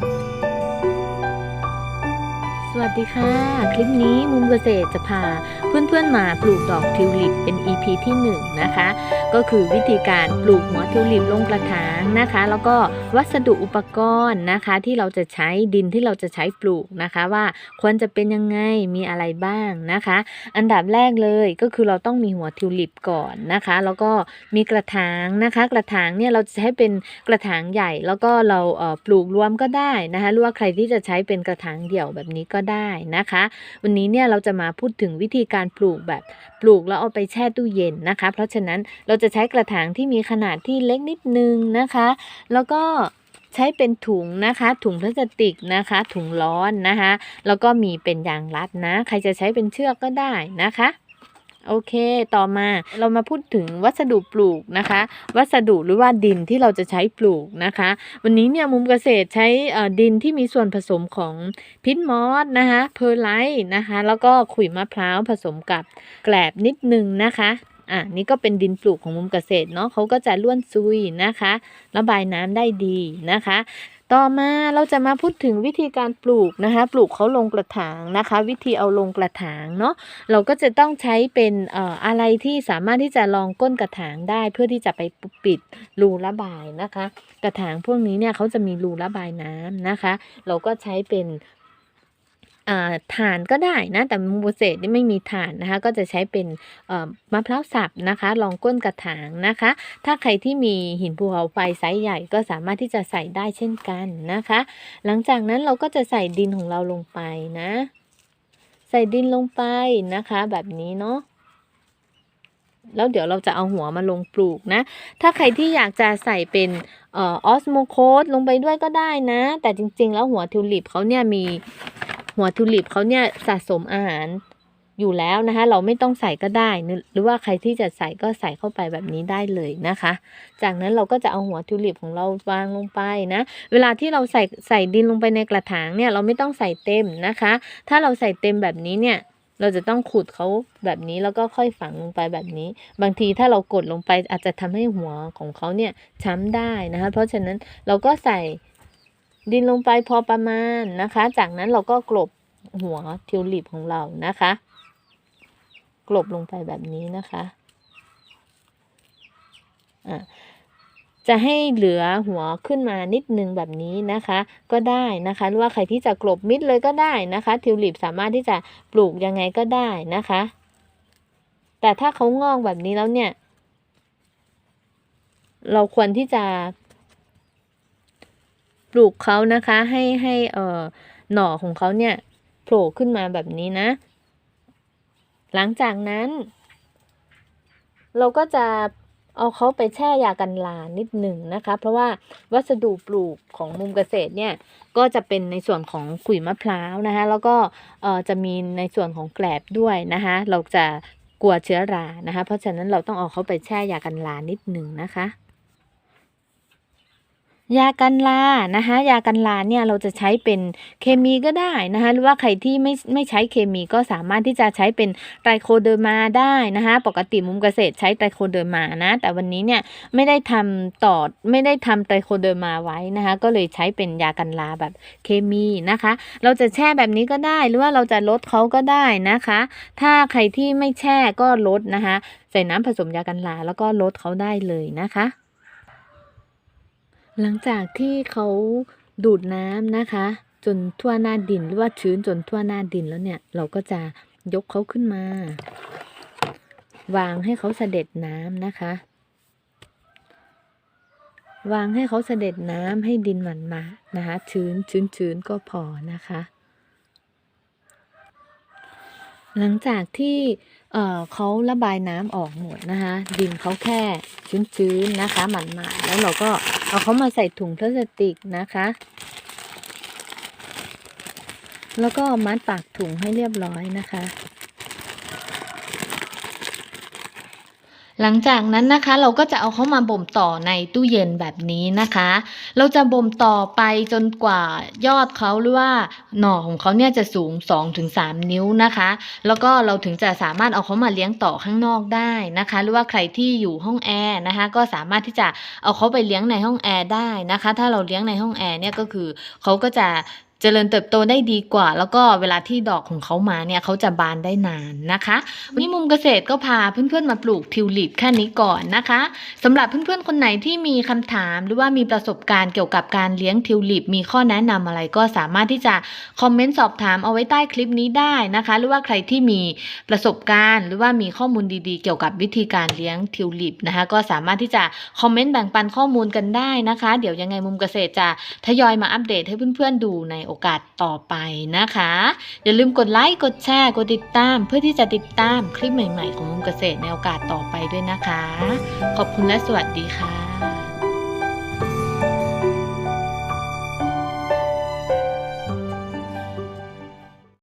ส วัสดีค่ะ คลิปนี้มุมเกษตรจะพาเพื่อนๆมาปลูกดอกทิวลิปเป็น EP ที่ 1 นะคะ ก็คือวิธีการปลูกหัวทิวลิปลงกระถางนะคะ แล้วก็วัสดุอุปกรณ์นะคะที่เราจะใช้ดินที่เราจะใช้ปลูกนะคะ ว่าควรจะเป็นยังไงมีอะไรบ้างนะคะ อันดับแรกเลยก็คือเราต้องมีหัวทิวลิปก่อนนะคะ แล้วก็มีกระถางนะคะ กระถางเนี่ยเราจะใช้เป็นกระถางใหญ่ แล้วก็เราปลูกรวมก็ได้นะคะหรือว่าใครที่จะใช้เป็นกระถางเดี่ยวแบบนี้ก็ได้ได้นะคะ วันนี้เนี่ยเราจะมาพูดถึงวิธีการปลูกแบบปลูกแล้วเอาไปแช่ตู้เย็นนะคะ เพราะฉะนั้นเราจะใช้กระถางที่มีขนาดที่เล็กนิดนึงนะคะ แล้วก็ใช้เป็นถุงนะคะ ถุงพลาสติกนะคะ ถุงร้อนนะคะ แล้วก็มีเป็นยางรัดนะ ใครจะใช้เป็นเชือกก็ได้นะคะ โอเค ต่อมาเรามาพูดถึงวัสดุปลูกนะคะ วัสดุหรือว่าดินที่เราจะใช้ปลูกนะคะ วันนี้เนี่ยมุมเกษตรใช้ดินที่มีส่วนผสมของพิษมอสนะคะเพอร์ไลท์นะคะ แล้วก็ขุยมะพร้าวผสมกับแกลบนิดนึงนะคะ อะนี่ก็เป็นดินปลูกของมุมเกษตรเนาะเขาก็จะล้วนซุยนะคะระบายน้ำได้ดีนะคะ ต่อมาเราจะมาพูดถึงวิธีการปลูกนะคะ ปลูกเขาลงกระถางนะคะ วิธีเอาลงกระถางเนาะเราก็จะต้องใช้เป็นเอ่ออะไรที่สามารถที่จะรองก้นกระถางได้ เพื่อที่จะไปปิดรูระบายนะคะ กระถางพวกนี้เนี่ยเขาจะมีรูระบายน้ำนะคะ เราก็ใช้เป็น อ่านก็ได้นะ แต่มุมเกษตรนี่ไม่มีถ่านนะคะ ก็จะใช้เป็นมะพร้าวสับนะคะรองก้นกระถางนะคะ ถ้าใครที่มีหินภูเขาไฟไซส์ใหญ่ก็สามารถที่จะใส่ได้เช่นกันนะคะ หลังจากนั้นเราก็จะใส่ดินของเราลงไปนะ ใส่ดินลงไปนะคะ แบบนี้เนาะแล้วเดี๋ยวเราจะเอาหัวมาลงปลูกนะ ถ้าใครที่อยากจะใส่เป็นออออสโมโคสลงไปด้วยก็ได้นะ แต่จริงๆ แล้วหัวทิวลิปเขาเนี่ยมี หัวทิวลิปเขาเนี่ยสะสมอาหารอยู่แล้วนะคะ เราไม่ต้องใส่ก็ได้ หรือว่าใครที่จะใส่ก็ใส่เข้าไปแบบนี้ได้เลยนะคะ จากนั้นเราก็จะเอาหัวทิวลิปของเราวางลงไปนะ เวลาที่เราใส่ใส่ดินลงไปในกระถางเนี่ยเราไม่ต้องใส่เต็มนะคะ ถ้าเราใส่เต็มแบบนี้เนี่ยเราจะต้องขุดเขาแบบนี้แล้วก็ค่อยฝังลงไปแบบนี้ บางทีถ้าเรากดลงไปอาจจะทำให้หัวของเขาเนี่ยช้ำได้นะคะ เพราะฉะนั้นเราก็ใส่ ดินลงไปพอประมาณนะคะ จากนั้นเราก็กลบหัวทิวลิปของเรานะคะ กลบลงไปแบบนี้นะคะะจะให้เหลือหัวขึ้นมานิดนึงแบบนี้นะคะ ก็ได้นะคะหรือว่าใครที่จะกลบมิดเลยก็ได้นะคะทิวลิปสามารถที่จะปลูกยังไงก็ได้นะคะ แต่ถ้าเขางอกแบบนี้แล้วเนี่ย เราควรที่จะ ปลูกเขานะคะให้ให้เอ่อหน่อของเขาเนี่ยโผล่ขึ้นมาแบบนี้นะ หลังจากนั้น เราก็จะเอาเขาไปแช่ยากันลานิดหนึ่งนะคะ เพราะว่าวัสดุปลูกของมุมเกษตรเนี่ยก็จะเป็นในส่วนของขุยมะพร้าวนะคะ แล้วก็เอ่อจะมีในส่วนของแกลบด้วยนะคะ เราจะกลัวเชื้อรานะคะ เพราะฉะนั้นเราต้องเอาเขาไปแช่ยากันลานิดหนึ่งนะคะ ยากันลานะคะยากันลาเนี่ยเราจะใช้เป็นเคมีก็ได้นะคะหรือว่าใครที่ไม่ไม่ใช้เคมีก็สามารถที่จะใช้เป็นไตรโคเดอร์มาได้นะคะปกติมุมเกษตรใช้ไตรโคเดอร์มานะ แต่วันนี้เนี่ยไม่ได้ทำต่อไม่ได้ทำไตรโคเดอร์มาไว้นะคะก็เลยใช้เป็นยากันลาแบบเคมีนะคะ เราจะแช่แบบนี้ก็ได้หรือว่าเราจะลดเขาก็ได้นะคะ ถ้าใครที่ไม่แช่ก็ลดนะคะใส่น้ำผสมยากันลาแล้วก็ลดเขาได้เลยนะคะ หลังจากที่เขาดูดน้ำนะคะ จนทั่วหน้าดินหรือว่าชื้นจนทั่วหน้าดินแล้วเนี่ย เราก็จะยกเขาขึ้นมา วางให้เขาเสด็จน้ำนะคะ วางให้เขาเสด็จน้ำให้ดินหมันมานะคะ ชื้นชื้นชื้นก็พอนะคะ หลังจากที่เอ่อเขาระบายน้ำออกหมดนะคะ ดินเขาแค่ชื้นๆนะคะ หมันๆแล้วเราก็เอาเขามาใส่ถุงพลาสติกนะคะ แล้วก็มัดปากถุงให้เรียบร้อยนะคะ หลังจากนั้นนะคะเราก็จะเอาเขามาบ่มต่อในตู้เย็นแบบนี้นะคะ เราจะบ่มต่อไปจนกว่ายอดเขาหรือว่าหน่อของเขาเนี่ยจะสูง 2-3 นิ้วนะคะ แล้วก็เราถึงจะสามารถเอาเขามาเลี้ยงต่อข้างนอกได้นะคะ หรือว่าใครที่อยู่ห้องแอร์นะคะก็สามารถที่จะเอาเขาไปเลี้ยงในห้องแอร์ได้นะคะ ถ้าเราเลี้ยงในห้องแอร์เนี่ยก็คือเขาก็จะ เจริญเติบโตได้ดีกว่า แล้วก็เวลาที่ดอกของเขามาเนี่ยเขาจะบานได้นานนะคะวันนี้มุมเกษตรก็พาเพื่อนๆมาปลูกทิวลิปแค่นี้ก่อนนะคะสำหรับเพื่อนๆคนไหนที่มีคำถามหรือว่ามีประสบการณ์เกี่ยวกับการเลี้ยงทิวลิปมีข้อแนะนำอะไรก็สามารถที่จะคอมเมนต์สอบถามเอาไว้ใต้คลิปนี้ได้นะคะ หรือว่าใครที่มีประสบการณ์ หรือว่ามีข้อมูลดีๆ เกี่ยวกับวิธีการเลี้ยงทิวลิปนะคะก็สามารถที่จะคอมเมนต์แบ่งปันข้อมูลกันได้นะคะ เดี๋ยวยังไงมุมเกษตรจะทยอยมาอัปเดตให้เพื่อนๆดูในโอกาสต่อไปนะคะ อย่าลืมกดไลค์กดแชร์กดติดตาม เพื่อที่จะติดตามคลิปใหม่ ๆ ของมุมเกษตรในโอกาสต่อไปด้วยนะคะ ขอบคุณและสวัสดีค่ะ